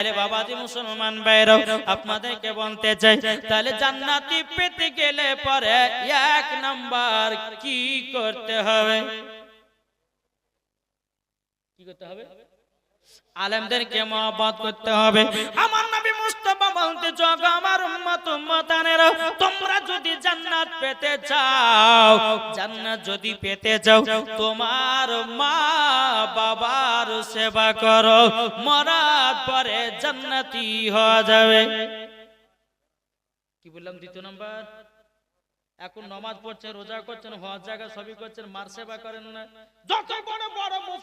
তাহলে বাবাজি মুসলমান ভাইরাও আপনাদেরকে বলতে চাই, তাহলে জান্নাতি পেতে গেলে পরে এক নাম্বার কি করতে হবে? কি করতে হবে? আলেমদেরকে মহব্বত করতে হবে। আমার নবী মুস্তাফা বলতে চোখ আমার উম্মত, উম্মতানেরা, তোমরা যদি জান্নাত পেতে চাও, জান্নাত যদি পেতে চাও, তোমার মা বাবার সেবা করো, মরার পরে জান্নাতি হওয়া যাবে। কি বললাম দ্বিতীয় নাম্বার? এখন নমাজ পড়ছেন, রোজা করছেন, হজ জায়গা সবই করছেন, মার সেবা করেন না। যত বড়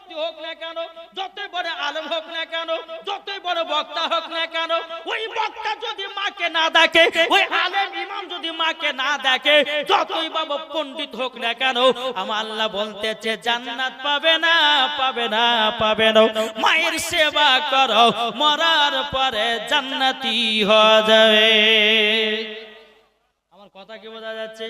মুফতি হোক না কেন, যতই বড় আলম হোক না কেন, যতই বড় বক্তা হোক না কেন, ওই বক্তা যদি মাকে না দেখে, ওই আলেম ইমাম যদি মাকে না দেখে, যতই বাবা পণ্ডিত হোক না কেন, আমার আল্লাহ বলতেছে, জান্নাত পাবে না পাবে না পাবে না। মায়ের সেবা করো, মরার পরে জান্নাতি হয়ে যাবে। কথা কি বোঝা যাচ্ছে?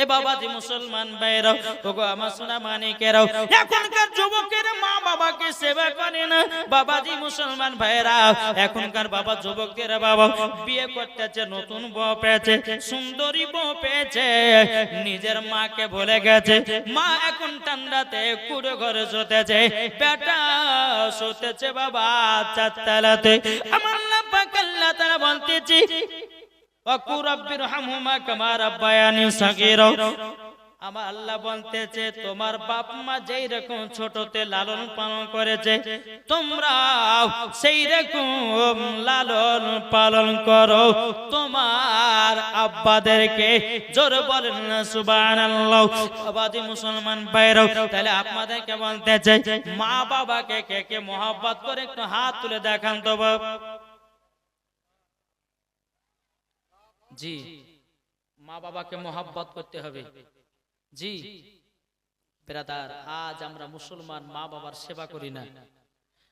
এ বাবাজি মুসলমান ভাইরাও ওগো আমার সোনা মানিকেরাও এখনকার যুবকের মা বাবাকে সেবা করে না। বাবাজি মুসলমান ভাইরা এখনকার বাবা যুবকের বাবা বিয়ে করতেছে নতুন বউ পেয়েছে সুন্দরী বউ পেয়েছে নিজের মাকে ভুলে গেছে। মা এখন ঠান্ডাতে কুড়ে ঘরে শুতেছে। বেটা শুতেছে বাবা চারতলাতে আমার আল্লাহ পাক আল্লাহ তাআলা বলতেছি আমার তোমার বাপ মা যেই রকম ছোটতে লালন পালন করেছে, তোমরা সেই রকম লালন পালন করো। তোমার আব্বাদেরকে জোর বলেন না, সুবহানাল্লাহ। আবাদি মুসলমান ভাইরাও তাহলে আপনাদেরকে বলতেছে, মা বাবাকে কে কে মোহাব্বত করে একটু হাত তুলে দেখান তো বাপ। জি মা বাবাকে মোহাব্বত করতে হবে। জি, ব্রাদার, আজ আমরা মুসলমান মা বাবার সেবা করি না।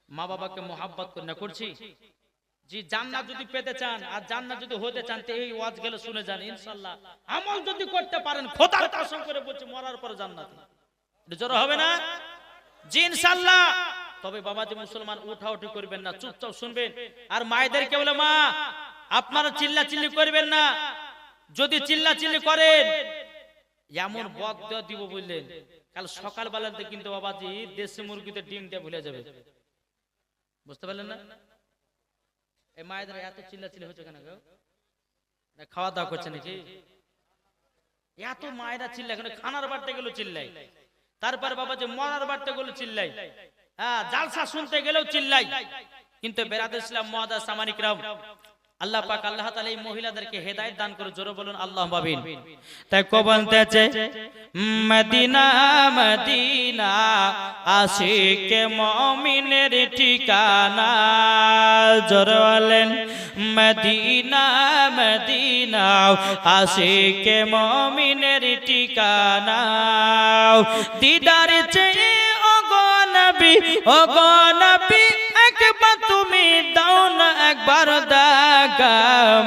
মা বাবাকে মোহাব্বত করি না, করছি? জি, জান্নাত যদি পেতে চান, আর জান্নাত যদি হতে চান, তো এই ওয়াজ গেলে শুনে যান ইনশাআল্লাহ আমল যদি করতে পারেন, খোদার কসম করে বলছি, মরার পর জান্নাত। এটা জোর হবে না? জি ইনশাআল্লাহ তবে বাবাজি মুসলমান উঠা উঠি করবেন না, চুপচাপ শুনবেন। আর মায়েদেরকে বলে, মা আপনারা চিল্লা চিল্লি করবেন না। যদি চিল্লা চিল্লি করেন এমন বদ দেওয়া দিব বললেন। কাল সকাল বেলাতে কিন্তু বাবাজি দেশি মুরগিতে ডিমটা ভুলে যাবে। বুঝতে পারলেন না? এই মায়েদের এত চিল্লা চিল্লি হচ্ছে কেন গো? না খাওয়া দাওয়া করছে নাকি? এত মায়েরা চিল্লা এখানে খানার বাড়তে গেলেও চিল্লাই তারপর বাবা যে মরার বাড়তে গেল চিল্লাই হ্যাঁ জালসা শুনতে গেলেও চিল্লাই কিন্তু বেরাদ ইসলাম মহাদা সামানিকরাম আল্লাহ পাক আল্লাহ তাআলা এই মহিলাদেরকে হেদায়েত দান করে জোরে বলুন আল্লাহ মাবিন তাই কো বলতেছে মদিনা মদিনা আশিক মুমিনের ঠিকানা। জোরে বলেন মদিনা মদিনা আশিক মুমিনের ঠিকানা। দিদার চেয়ে ওগো নবী ওগো নবী একবার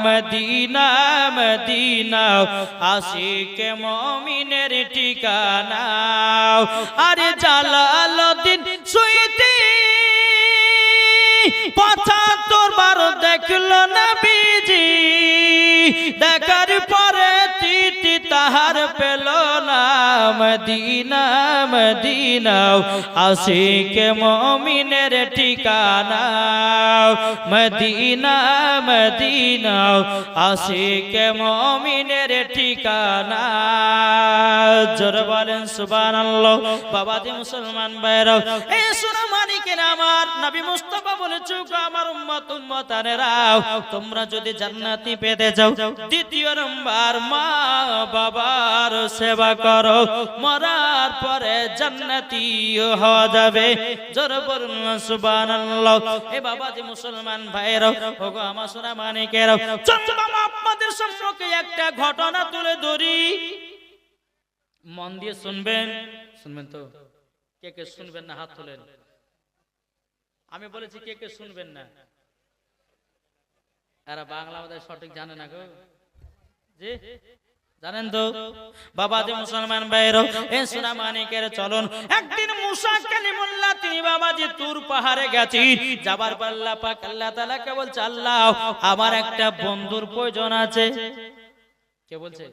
মদিনা মদিনা আশিক মমিনের ঠিকানা আরে জালালুদ্দিন সুইতি পঁচাত্তর বার দেখল না বিজি দেখার পরে তিতি তাহার না মদিনা মদিনা, আশিক মমিনের ঠিকানা। মদিনা মদিনা, আশিক মমিনের ঠিকানা। জোর বলেন, সুবহানাল্লাহ। বাবাজি মুসলমান ভাইরাও এই সোনা মানিকের আমার নবী মুস্তাফা বলেছ আমার উম্মত উম্মতানেরাও তোমরা যদি জান্নাতি পেতে যাও দ্বিতীয় নম্বর মা বাবার সেবা করো। মরার পরে জান্নাতি হওয়া যাবে। জোর বলুন, সুবহানাল্লাহ। এ বাবাজি মুসলমান ভাইরাও ওগো আমার সোনা মানিকেরাও। চলুন বাবা, আপনাদের সম্পর্কে একটা ঘটনা তুলে ধরি। মন দিয়ে শুনবেন? শুনবেন তো? কে কে শুনবেন না? হাত তোলেন। আমি বলেছি কে কে শুনবেন না? এরা বাংলা আমাদের সঠিক জানে না গো। জি? জানেন তো? বাবা যে মুসলমান ভাইয়ের এ সোনা মানিকের চলন। একদিন মুসা কালিমুল্লাহ, তিনি বাবাজি তুর পাহাড়ে গেছি। যাবার পাল্লা পাক আল্লাহ তাআলাকে বলছে, আল্লাহ, আমার একটা বন্ধুর প্রয়োজন আছে। কে বলছে?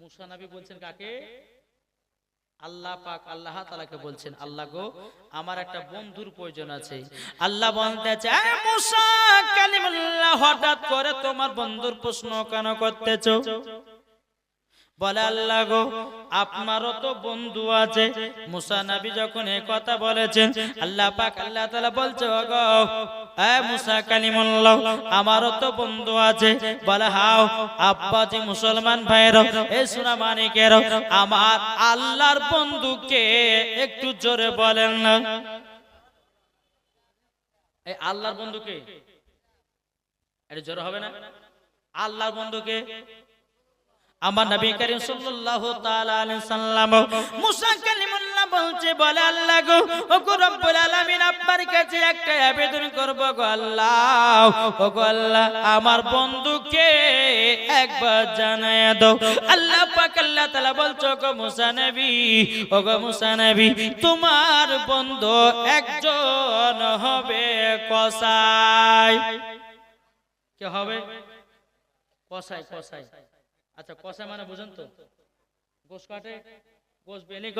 মুসা নবী বলছেন কাকে? আল্লাহ পাক আল্লাহ তালাকে বলছেন আল্লাহ গো আমার একটা বন্ধুর প্রয়োজন আছে। আল্লাহ বলতে "এ মুসা হঠাৎ করে তোমার বন্ধুর প্রশ্ন কেন করতেছো? বলে আল্লাহ গো, আপনারও তো বন্ধু আছে। মুসা নবী যখন এই কথা বলেছেন, আল্লাহ পাক আল্লাহ তাআলা বলছে গো এ মুসা কালিমুল্লাহ, আমারও তো বন্ধু আছে। বলে, হাও আব্বাজি মুসলমান ভাইয়ের এই সোনা মানিকের আমার আল্লাহর বন্ধুকে একটু জোরে বলেন না। এই আল্লাহর বন্ধুকে? এটা জোরে হবে না? আল্লাহর বন্ধুকে? আমার নবী করিম সাল্লাল্লাহু তাআলা আলাইহি সাল্লাম মুসা কালিমুল্লাহ বলছে, বলে আল্লাহ গো ও গো রব্বুল আলামিন আপনার কাছে একটা আবেদন করব গো আল্লাহ। ও গো আল্লাহ, আমার বন্ধুকে একবার জানায় দাও। আল্লাহ পাক আল্লাহ তাআলা বলছো গো মুসা নবী ও গো মুসা নবী, তোমার বন্ধু একজন হবে কসাই। কে হবে? কসাই কসাই। আচ্ছা কষা মানে বুঝেন তো? গোস কাটে মানে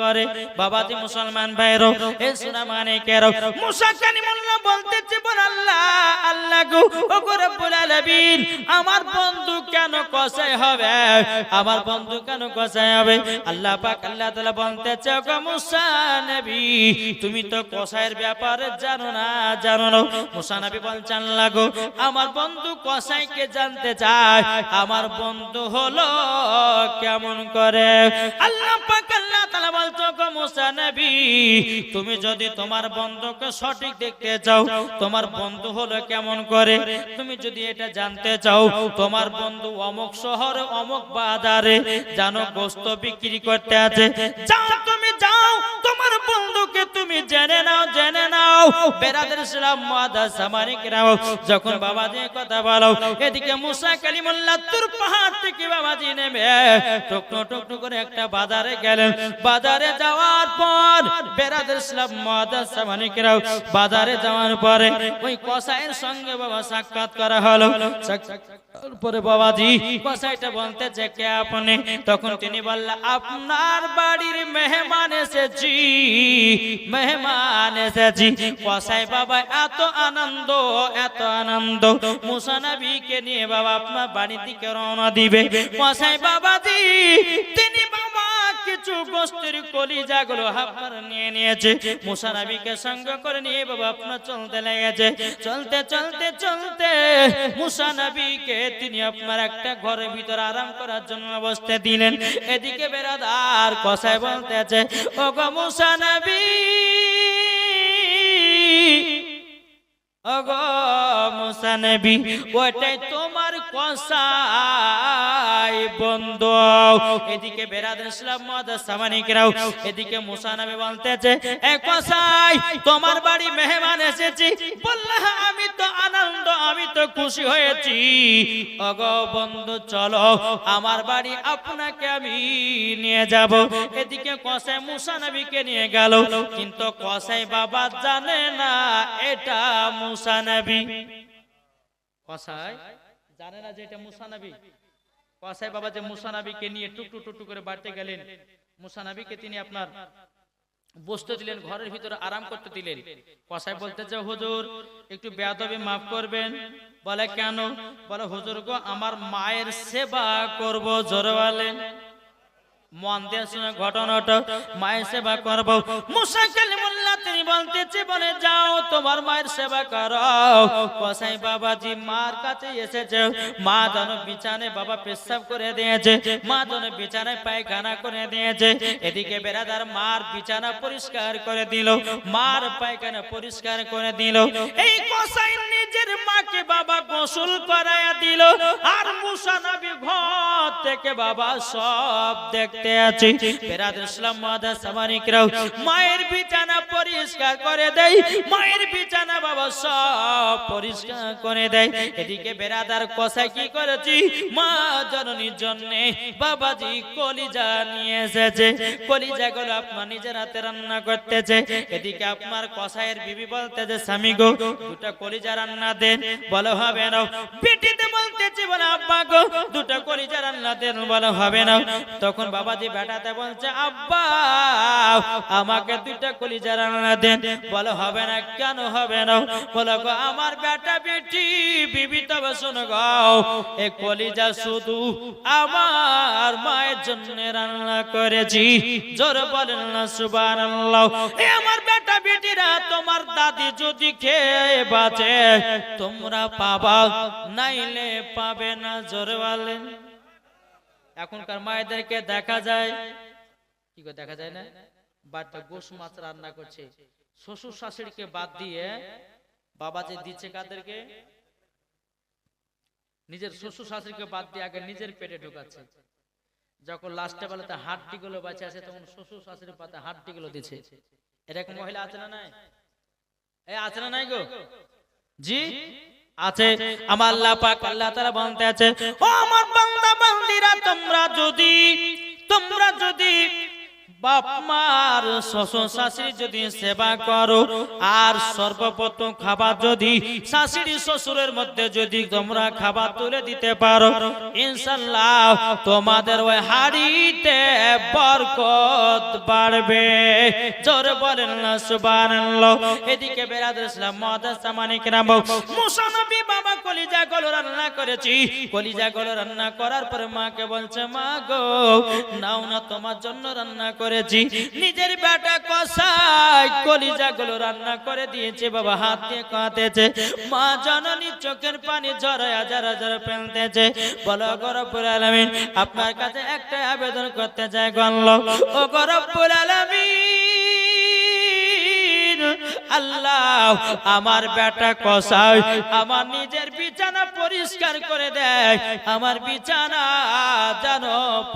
আমার বন্ধু কেন কসাই হবে? আমার বন্ধু কেন কসাই হবে? আল্লাহ পাক আল্লাহ তাআলা বলতেছে ও গো মুসা নবী, তুমি তো কসাইয়ের ব্যাপারে জানো না জানো না। মুসা নবী বলছেন আল্লাহ গো, আমার বন্ধু কসাইকে জানতে চায়, আমার বন্ধু হলো কেমন করে? আল্লাহ পাক আল্লাহ তুমি যদি তোমার বন্ধুকে সঠিক দেখতে চাও, তোমার বন্ধু হলো কেমন করে? তুমি যদি এটা জানতে চাও, তোমার বন্ধু অমুক শহরে, অমুক বাজারে, জানো গোস্ত বিক্রি করতে আছে। যাও তুমি যাও, তোমার বন্ধুকে তুমি জেনে নাও জেনে নাও। বেরাদের ইসলাম মাদা সামানিক রাও যখন বাবাজি কথা বলো, এদিকে মুসা কালিমুল্লাহ তুর পাহাড় থেকে বাবাজি নেমে টুকনো টুকনো করে একটা বাজারে গেলেন। বাজারে যাওয়ার পর বেরাদের ইসলাম মাদা সামানিক রাও বাজারে যাওয়ার পরে ওই কসাইয়ের সঙ্গে বাবা সাক্ষাৎ করা হলো। পরে বাবাজি, বাসাইটা বলতে যে কে আপনি? তখন তিনি বললেন আপনার বাড়ির মেহমান এসেছি মেহমান এসেছি। কসাই বাবা, এত আনন্দ এত আনন্দ। মুসানবীকে নিয়ে বাবা আপনার বাড়ি দিকে রওনা দিবে। কসাই বাবাজি, তিনি কিছু বস্তুর কলিজাগুলো আপনার নিয়ে নিয়েছে। মুসানবীকে সঙ্গ করে নিয়ে, বাবা, আপনার চলতে লেগেছে। চলতে চলতে চলতে। মুসানবীকে তিনি আপনার একটা ঘরের ভিতরে আরাম করার জন্য বসতে দিলেন। এদিকে বেড়াদার কসাই বলতেছে ও গো মুসানবী ওগো মুসানবী ওটাই তোমার কসাই বন্ধু। এদিকে বেরাদের ইসলাম মাদার সামানিকরাও, এদিকে মুসানবী বলতেছে, এ কসাই, তোমার বাড়ি মেহমান এসেছি। বললা, আমি তো আনন্দ, আমি তো খুশি হয়েছি। ওগো বন্ধু, চলো, আমার বাড়ি আপনাকে আমি নিয়ে যাব। এদিকে কসাই মুসানবীকে নিয়ে গেল, কিন্তু কসাই বাবা জানে না, এটা মুসানবী কসাই? জানে না যে এটা মুসানবী বাবা যে মুসানবীকে নিয়ে টুকটু টুকটু করে বাড়তে গেলেন মুসানবীকে তিনি আপনার বসতে দিলেন, ঘরের ভিতরে আরাম করতে দিলেন। কসাই বলতে যে, হুজুর, একটু বেয়াদবি মাফ করবেন? বলে, কেন? বলে, হুজুর গো, আমার মায়ের সেবা করব জোরে বলেন মন দিয়ে শুনে ঘটনাটা, মায়ের সেবা করব। তিনি বলতেছে, বলে, যাও, তোমার মায়ের সেবা করো। কসাই বাবাজি মার কাছে এসেছে। মা যেন বিছানে বাবা পেশাব করে দিয়েছে। মা যেন বিছানায় পায়খানা করে দিয়েছে। এদিকে বেড়াদার মার বিছানা পরিষ্কার করে দিল। মার পায়খানা পরিষ্কার করে দিল। এই কসাই নিজের মাকে বাবা গোসল করায়া দিল। আর মুসা নবী ঘর থেকে বাবা সব দেখতে আছে। বেরাদ ইসলাম মাদা সামানিকরাও মায়ের বিছানা পরিষ্কার করে দেয় মায়ের বিছানা বাবা সব পরিষ্কার করে দেয় এদিকে বেরাদার কষাই কি করেছি? মা জননীর জন্য বাবাজি কলিজা নিয়ে এসেছে। কলিজা গুলো আপনার নিজের হাতে রান্না করতেছে। এদিকে আপনার কষাইয়ের বিবি বলতেছে, স্বামী গো, দুটো কলিজা রান্না দেন। বলো, হবে না। পিটিতে বলতেছে, বলে, আব্বা গো, দুটো কলিজা রান্না দেন। বলো, হবে না। তখন বাবাজি বেটাতে বলছে, আব্বা, আমাকে দুইটা কলিজা রান্না দেন বলো, হবে না, কেন হবে না? বলো, গো, আমার বেটা বেটি, বিবি তবে শোনো গো। এ কলিজা শুধু আমার মায়ের জন্য রান্না করেছি। জোর বলেন না, সুবহানাল্লাহ। এ আমার বেটা বেটিরা, তোমার দাদি যদি খেয়ে বাঁচে, তোমরা পাবা, নাইলে পাবে না। জোর বলেন। এখনকার মায়েদেরকে দেখা যায়, কি দেখা যায় না? বাড়িতে গোশ মাছ রান্না করছে। শ্বশুর শাশুড়িকে বাদ দিয়ে বাবা যে দিচ্ছে কাদেরকে? নিজের শ্বশুর শাশুড়িকে বাদ দিয়ে আগে নিজের পেটে ঢুকাচ্ছে। যখন লাস্টে বেলাতে হাড্ডি গুলো বাঁচে আছে, তখন শ্বশুর শাশুড়ি পাতে হাড্ডি গুলো দিচ্ছে এরকম মহিলা আছে না নাই? আছে না নাই গো? জি? আছে। আমার আল্লাহ পাক আল্লাহ তাআলা বলতে আছে, ও আমার বান্দা, বান্দিরা, তোমরা যদি তোমরা যদি বাপ, মার, শ্বশুর, শাশুড়ি যদি সেবা করো, আর সর্বপ্রথম খাবার যদি শাশুড়ি শ্বশুরের মধ্যে যদি তোমরা খাবার তুলে দিতে পারো ইনশাল্লাহ তোমাদের ওই হাড়িতে বরকত বাড়বে। জোরে বলেন না, সুবহানাল্লাহ। এদিকে বেরাদুল ইসলাম মাদ্রাসা মানিকরাম মুসা নবী, বাবা কলিজা গলো রান্না করেছি। কলিজা গলো রান্না করার পরে মাকে বলছে, মা গো, নাও না, তোমার জন্য রান্না করেছি। নিজের বেটা কষাই কলিজা গুলো রান্না করে দিয়েছে, বাবা হাত দিয়ে কাঁতেছে মা জননী চোখের পানি ঝরায় হাজার হাজার ফেলতেছে। বলো গরপুর আলমিন, আপনার কাছে একটা আবেদন করতে চাই গল্ল ও গরপুর আলামিন। আল্লাহ, আমার বেটা কষাই আমার নিজের বিছানা পরিষ্কার করে দেয়। আমার বিছানা যেন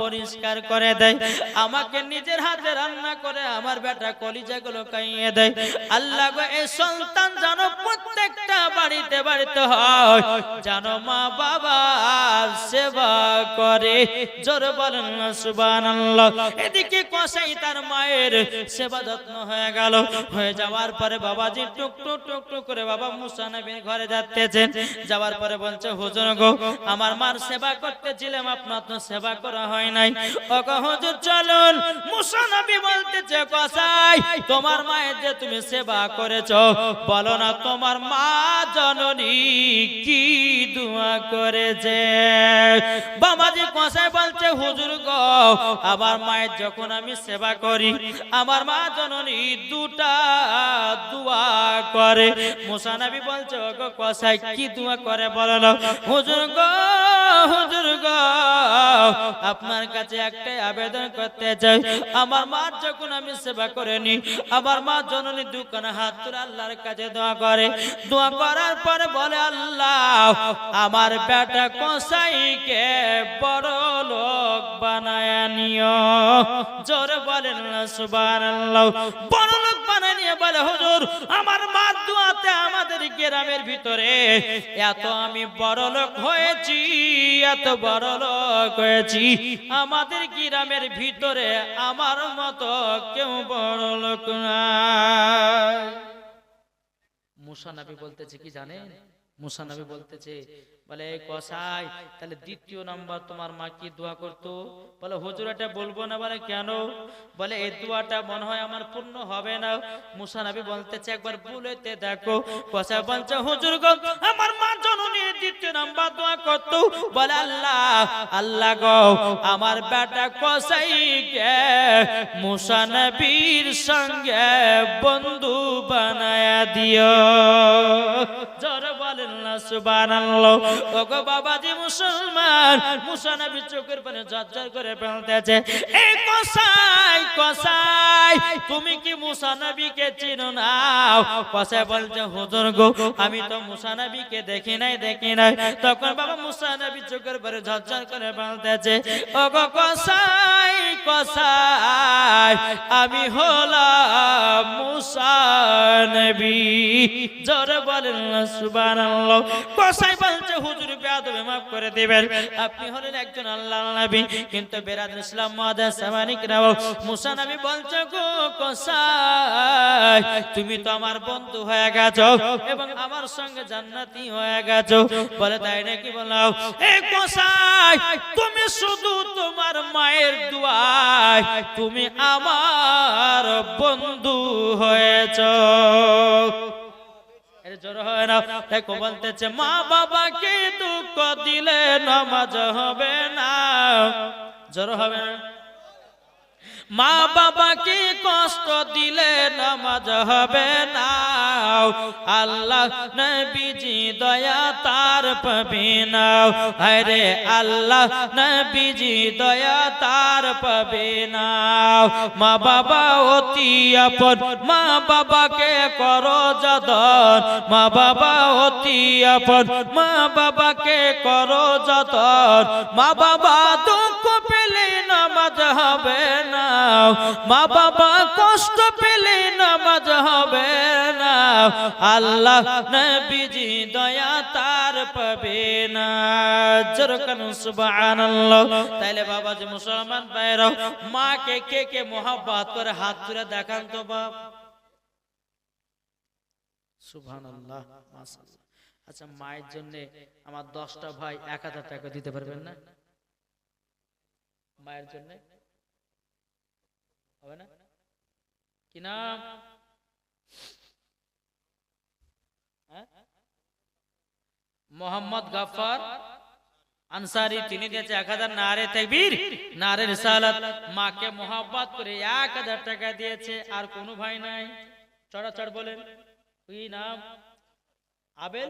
পরিষ্কার করে দেয়। আমাকে নিজের হাতে রান্না করে আমার বেটা কলিজা গুলো খাইয়ে দেয়। আল্লাহ গো এই সন্তান যেন প্রত্যেকটা বাড়িতে বাড়িতে হয়। যেন মা বাবার সেবা করে। জোর বলেন না, সুবহানাল্লাহ। এদিকে কসাই তার মায়ের সেবা যত্ন হয়ে গেল। হয়ে যাওয়ার পরে বাবাজি টুক টুক করে বাবা মুসা নবীর ঘরে যাচ্তেছেন যাওয়ার পরে বলছে, হুজুর গো, আমার মার সেবা করতেছিলাম, আপনার তো সেবা করা হয় নাই। ও হুজুর, চলুন। মুসা নবী বলতেছে, কসাই, তোমার মায়ের যে তুমি সেবা করেছ, বলো না তোমার মা জননী কি দোয়া করেছে? বাবাজি কসাই বলছে, হুজুর গো, আমার মায়ের যখন আমি সেবা করি। আমার মা জননী দুটা দোয়া করে। মুসানবী বলছে ও গো কসাই, কি দোয়া করে বলো হুজুর গো হুজুর গো, আপনার কাছে একটাই আবেদন করতে চাই। আমার মা যখন আমি সেবা করে নি, আমার মা জননী দুখানা হাত তুলে আল্লাহর কাছে দোয়া করে। দোয়া করার পরে বলে, আল্লাহ, আমার বেটা কসাইকে বড় লোক বানায় নিও জোরে বলেন সুবহানাল্লাহ। বড় লোক বানায় নিয়ে বলে, হুজুর, আমার মার দোয়াতে আমাদের গ্রামের ভিতরে এত আমি বড় লোক হয়েছি, এত বড় লোক হয়েছি। আমাদের গ্রামের ভিতরে আমার মতো কেউ বড় লোক নাই। মুসা নবী বলতেছে কি জানেন? মুসা নবী বলতেছে বলে, এই কসাই, তাহলে দ্বিতীয় নাম্বার তোমার মা কি দোয়া করতো। বলে, হুজুর, এটা বলব না। বলে, কেন? বলে এই দোয়াটা মনে হয় আমার পূর্ণ হবে না। মুসা নবী বলতেছে, একবার বলেতে দেখো। কসাই বলছে, হুজুর গো, আমার মা জননী দ্বিতীয় নম্বর দোয়া করত। বলে, আল্লাহ আল্লাহ গো, আমার বেটা কসাইকে মুসা নবীর সঙ্গে বন্ধু বানায়া দিও। জোর বলেন না, সুবহানাল্লাহ। ওগো বাবাজি মুসলমান চোখের পানে করে ফেলতেছে। কসাই কসাই, তুমি কি মুসানবীকে চিনো কসাই বলছে, হুজুর গো, আমি তো মুসা নবীকে দেখি নাই দেখি নাই। তখন বাবা মুসা নবী চোখের পরে ঝরঝর করে বলতেছে ও গো কসাই কসাই, আমি হলাম মুসা নবী। জোরে বলেন সুবহানাল্লাহ। কসাই বলছে হুজুর মাফ করে আপনি হলেন একজন আল্লাহর নবী, কিন্তু বেরাদ ইসলাম সামানিক রাও মুসা নবী গো তুমি তো আমার বন্ধু হয়ে গেছো এবং আমার সঙ্গে জান্নাতি হয়ে গেছো। বলে, তাই নাকি বলাও? এ তুমি শুধু তোমার মায়ের দুয়ায়, তুমি আমার বন্ধু হয়েছো। জোর হয় না। দেখো বলতেছে, মা বাবাকে দুঃখ দিলে নমাজ হবে না। জোর হবে না। মা বাবাকে কষ্ট দিলে নামাজ হবে না। আল্লাহ নবীজি দয়া তার পাবে না আরে আল্লাহ নবীজি দয়া তার পাবে না মা বাবা অতি আপন মা বাবাকে করো যতন। মা বাবা অতি আপন মা বাবাকে করো যতন। মা বাবা দুঃখ পেলে হবে না। মা বাবা কষ্ট পেলে নামাজ হবে না। আল্লাহ নবীজি দয়া তার পাবে না। যেরকম সুবহানাল্লাহ। তাইলে বাবা যে মুসলমান ভাইরাও মাকে কে কে মোহাব্বত করে হাত তুলে দেখান তো বাপ। সুবহানাল্লাহ, মাশাআল্লাহ। আচ্ছা মায়ের জন্য আমার দশটা ভাই এক হাজার টাকা দিতে পারবেন না? মায়ের জন্য? হবে না? কি নাম? হ্যাঁ? মোহাম্মদ গাফার আনসারি তিনি দিয়েছে এক হাজার নারে তেকবীর। নারে রিসালাত। মাকে মোহাব্বত করে এক হাজার টাকা দিয়েছে আর কোনো ভাই নাই। চড়াচড় বলেন। কি নাম? আবেল?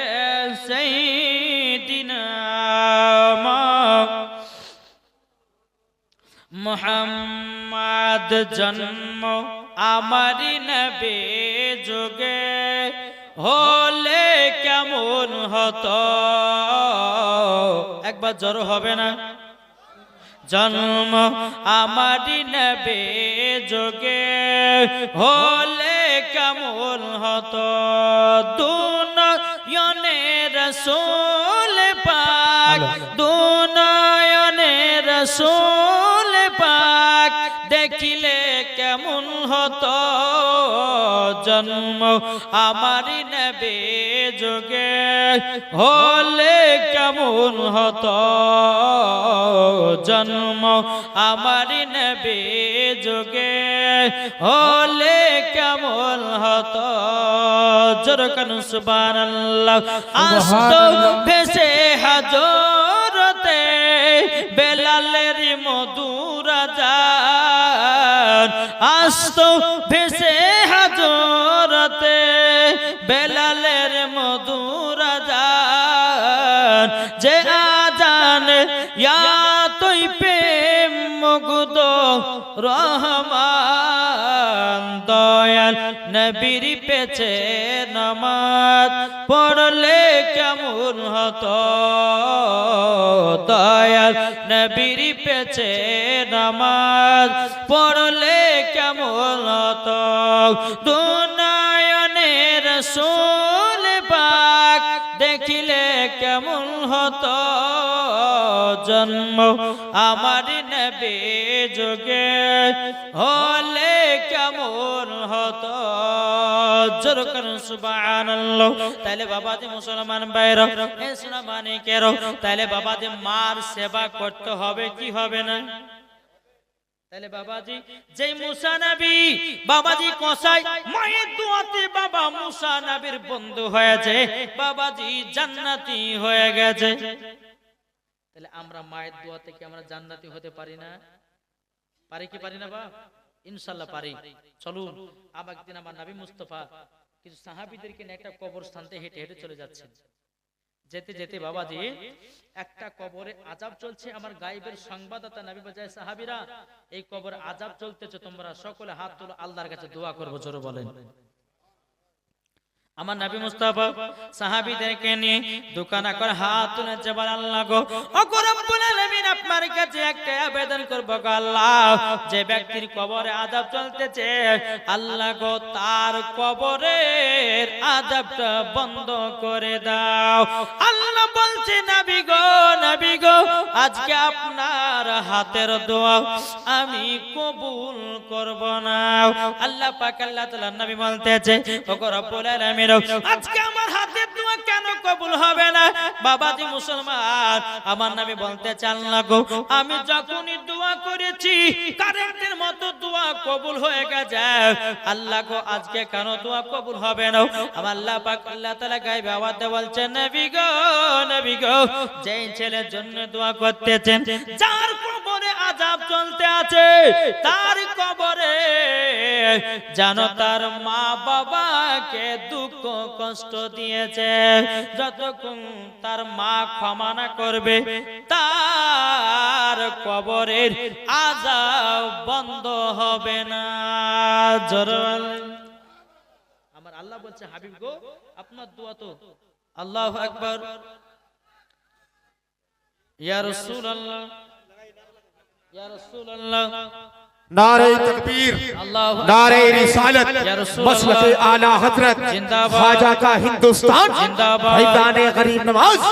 মোহাম্মদ জন্ম আমারি নবে যুগে হলে কেমন হতো? একবার জ্বর হবে না। জন্ম আমারি নবে যোগে হলে কেমন হতো? দুনয়নে রসুল পাক দুনয়নে রসুল হতো জন্ম আমারি নবে যোগে। হলে কেমন হতো জন্ম আমারি নবে যোগে। হলে কেমন হতো জরকান সুবহানাল্লাহ। আস্ত ভেসে হাজরতে বেলালের আস্ত ভেসে হাজরতে বেলালের মধুরা যান যে আজান, ইয়া তুই প্রেম মুগ্ধ, রহমান, দয়াল নবীর পেছে নামাজ। পড়লে কেমন হতো, দয়াল নবীর পেছে নামাজ। কেমন হতো দুনয়নের সোল পাক দেখিলে কেমন হতো জন্ম আমার যোগে হলে কেমন হতো? জোর করুন সুবহানাল্লাহ। তাহলে বাবাজি মুসলমান বাইর তাহলে বাবাজি মার সেবা করতে হবে, কি হবে না? তাহলে বাবাজি যে মুসা নবী, বাবাজি কসাই, মায়ের দুয়াতে বাবা মুসা নবীর বন্ধু হয়েছে, বাবাজি জান্নাতি হয়ে গেছে। তাহলে আমরা মায়ের দোয়াতে কি আমরা জান্নাতি হতে পারি না? পারি কি পারি না বা ইনশাল্লাহ পারি। চলুন, আবার একদিন আমার নবী মুস্তফা, কিছু সাহাবিদেরকে নিয়ে একটা কবরস্থানতে হেঁটে হেঁটে চলে যাচ্ছেন। যেতে যেতে বাবাজি একটা কবরে আজাব চলছে আমার গাইবের সংবাদদাতা নবী বাজায় সাহাবিরা এই কবর আজাব চলতেছে তোমরা সকলে হাত তুলো আল্লাহর কাছে দোয়া করব জোরে বলেন। আমার নবী মুস্তাফা সাহাবীদেরকে নিয়ে দোকানা করে হাত তুলে জবাল আল্লাহ গো আপনার কাছে একটা আবেদন করব গো আল্লাহ। যে ব্যক্তির কবরে আযাব চলতেছে, আল্লাহ গো, তার কবরের আযাবটা বন্ধ করে দাও। আল্লাহ বলছে, নাবি গো, নবী গো, আজকে আপনার হাতের দোয়া আমি কবুল করব না। আল্লাহ পাক আল্লাহ তাআলা নবী বলতেছে ও গো রব্বুল আলামিন, আজকে আমার হাতে দোয়া কেন কবুল হবে না? বাবাজি মুসলমান, আমার নবী বলতেছে না গো, আমি যখনই দোয়া করেছি। কারেন্টের মতো দোয়া কবুল হয়ে গেছে। আল্লাহ গো, আজকে কেন দোয়া কবুল হবে না? আমার আল্লাহ পাক আল্লাহ তাআলা গায়ে আওয়াজে বলছেন, নবী গো নবী গো, যেই ছেলের জন্য দোয়া করতেছেন, যার কবরে আযাব চলতে আছে, তার কবরে যেন তার মা বাবাকে দুঃখ কষ্ট দিয়েছে। যতক্ষণ তার মা ক্ষমা না করবে, তার কবরের আজাব বন্ধ হবে না। আমার আল্লাহ বলছে, হাবিব গো, আপনার দোয়া তো আল্লাহ একবার ইয়া রসুল আল্লাহ ইয়া রসুল আল্লাহ نعرہ تکبیر نعرہ رسالت مسلک اعلی حضرت خواجہ کا ہندوستان حیدان غریب نواز